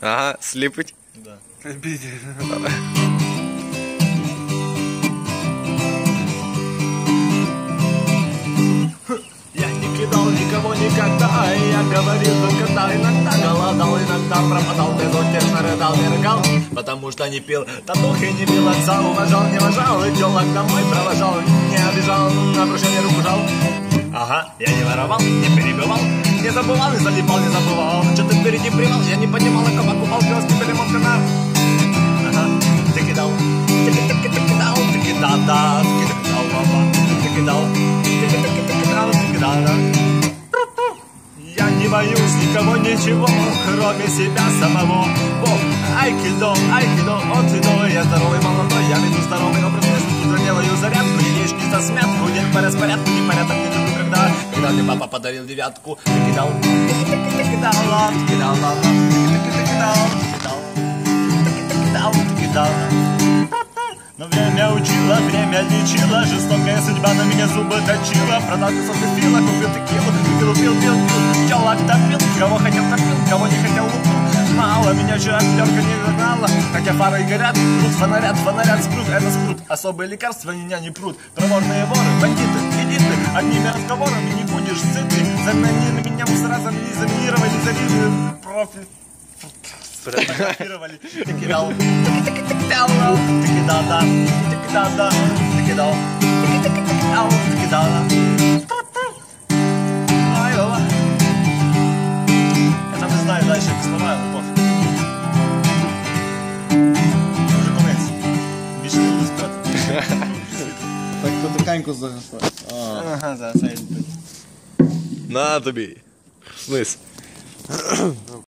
Ага, сліпить. да. Я не кидал никого никогда, я говорил только да, иногда голодал, иногда пропадал, безутешно рыдал, мергал, потому что не пил татухи, не пил отца, уважал, не уважал, и телок домой провожал, не обижал, на прощание руку жал. Ага, я не воровал, не перебивал, не забывал, не залипал, не забывал, что-то впереди привал, я ком окупал, пес, не перемог канал. Ага, ты кидал, ты ты ты кидал, ты кидал, да, ты кидал, мама, ты кидал, ты ты ты кидал, ты кидал, да. Я не боюсь никого ничего, кроме себя самого. О, айкидо, айкидо, от и до, я здоровый молодой, я веду здоровый образ жизни, тут делаю зарядку, яички за смятку, день по распорядку, не порядок, не люблю, когда, когда мне папа подарил девятку, ты кидал, ты ты кидал, ты кидал, ты кидал, кидал. Но время учило, время лечило Жестокая судьба на меня зубы точила Продал кусок эфила, купил текилу Пил, пил, пил, пил, телок топил Кого хотел топил, кого не хотел лупил Мало меня же отверка не вернала Хотя фары горят, крут, фонарят, фонарят, спрут Это спрут, особые лекарства меня не прут Проворные воры, бандиты, элиты Одними разговорами не будешь сытый Заменили меня мусора, замени, заминировали, завидую Профи Сфотографировали, ты кидал, ты кидал, ты кидал, да, ты кидал, да, ты кидал, ты кидал, ты кидал, да. Ай, Вова. Я там не знаю дальше як слова, але пофіг. Вже конець. Більше не буду спати. Так потихеньку загасай. Ага, зараз я йду. На тобі. Вниз.